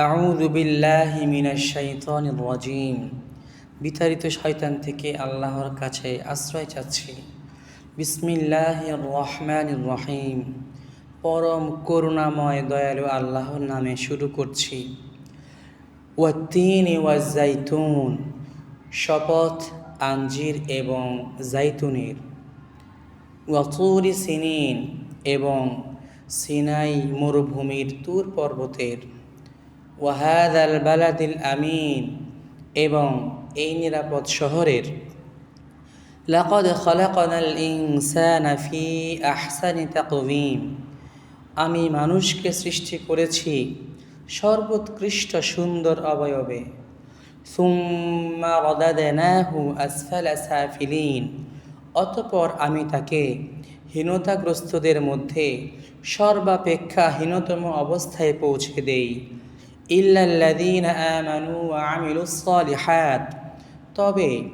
আউযু বিল্লাহি মিনাশ শাইতানির বিতাড়িত শয়তান থেকে আল্লাহর কাছে আশ্রয় চাচ্ছি। বিসমিল্লাহির রহমানির রহিম। পরম করুণাময় দয়ালু আল্লাহর নামে শুরু করছি। ওয়াত্তিন ওয়াজাইতুন শপথ, আঞ্জির এবং জাইতুনের ওয়াতুরি সিনিন এবং সিনাই মরুভূমির তুর পর্বতের। ওয়াহাদ আল বালাদিল আমিন, এবং এই নিরাপদ শহরের, লাকদ খলাকনাল ইনসানা ফি আহসানি তাকওয়িম, আমি মানুষকে সৃষ্টি করেছি সর্বোৎকৃষ্ট সুন্দর অবয়বে। সুম্মা রদাদনাহু আসফালা সাফিলিন, অতপর আমি তাকে হীনতাগ্রস্তদের মধ্যে সর্বাপেক্ষা হীনতম অবস্থায় পৌঁছে দেই। সালিহাত। তবে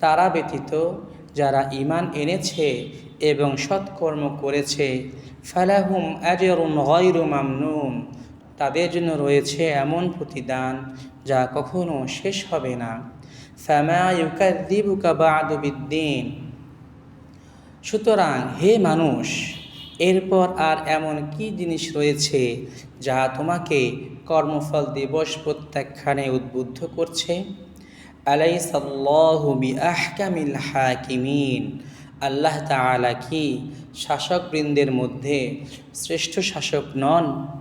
তারা ব্যতীত যারা ঈমান এনেছে এবং সৎকর্ম করেছে, ফালাহুম আজরুন গয়রু মামনুন। তাদের জন্য রয়েছে এমন প্রতিদান যা কখনো শেষ হবে না। ফামা ইউকাযযিবুকা বা'দু বিদ্দিন। সুতরাং হে মানুষ এরপর আর এমন কি জিনিস রয়েছে যা তোমাকে কর্মফল দিবস প্রত্যাখ্যানে উদ্বুদ্ধ করছে? হাকিমিন। আল্লাহ তালা কি শাসকবৃন্দের মধ্যে শ্রেষ্ঠ শাসক নন?